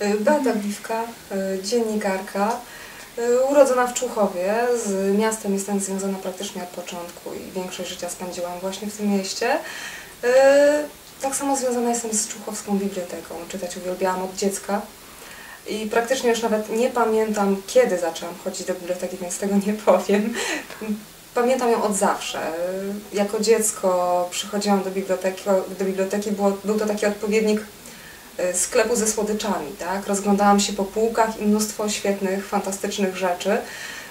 Y, Beata Gliwka, y, dziennikarka, y, urodzona w Człuchowie. Z miastem jestem związana praktycznie od początku i większość życia spędziłam właśnie w tym mieście. Tak samo związana jestem z Człuchowską Biblioteką. Czytać uwielbiałam od dziecka. I praktycznie już nawet nie pamiętam, kiedy zaczęłam chodzić do biblioteki, więc tego nie powiem. Pamiętam ją od zawsze. Jako dziecko przychodziłam do biblioteki, do biblioteki było, był to taki odpowiednik sklepu ze słodyczami, tak? Rozglądałam się po półkach i mnóstwo świetnych, fantastycznych rzeczy.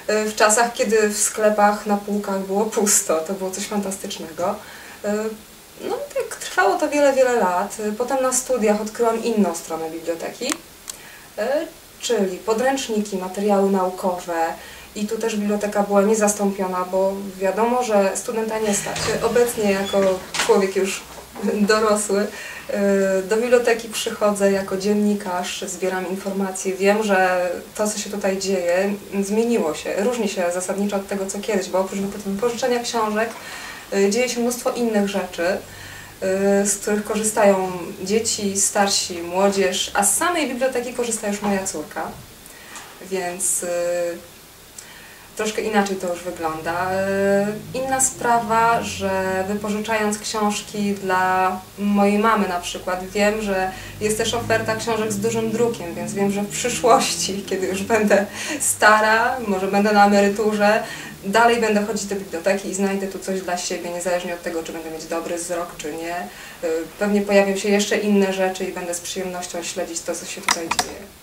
Y, W czasach, kiedy w sklepach na półkach było pusto, to było coś fantastycznego. Y, No tak trwało to wiele, wiele lat. Y, Potem na studiach odkryłam inną stronę biblioteki, y, czyli podręczniki, materiały naukowe, i tu też biblioteka była niezastąpiona, bo wiadomo, że studenta nie stać. Obecnie jako człowiek już dorosły y, do biblioteki przychodzę jako dziennikarz, zbieram informacje. Wiem, że to, co się tutaj dzieje, zmieniło się. Różni się zasadniczo od tego, co kiedyś, bo oprócz pożyczenia książek y, dzieje się mnóstwo innych rzeczy, y, z których korzystają dzieci, starsi, młodzież, a z samej biblioteki korzysta już moja córka. Więc troszkę inaczej to już wygląda. E, Inna sprawa, że wypożyczając książki dla mojej mamy na przykład, wiem, że jest też oferta książek z dużym drukiem, więc wiem, że w przyszłości, kiedy już będę stara, może będę na emeryturze, dalej będę chodzić do biblioteki i znajdę tu coś dla siebie, niezależnie od tego, czy będę mieć dobry wzrok, czy nie. E, Pewnie pojawią się jeszcze inne rzeczy i będę z przyjemnością śledzić to, co się tutaj dzieje.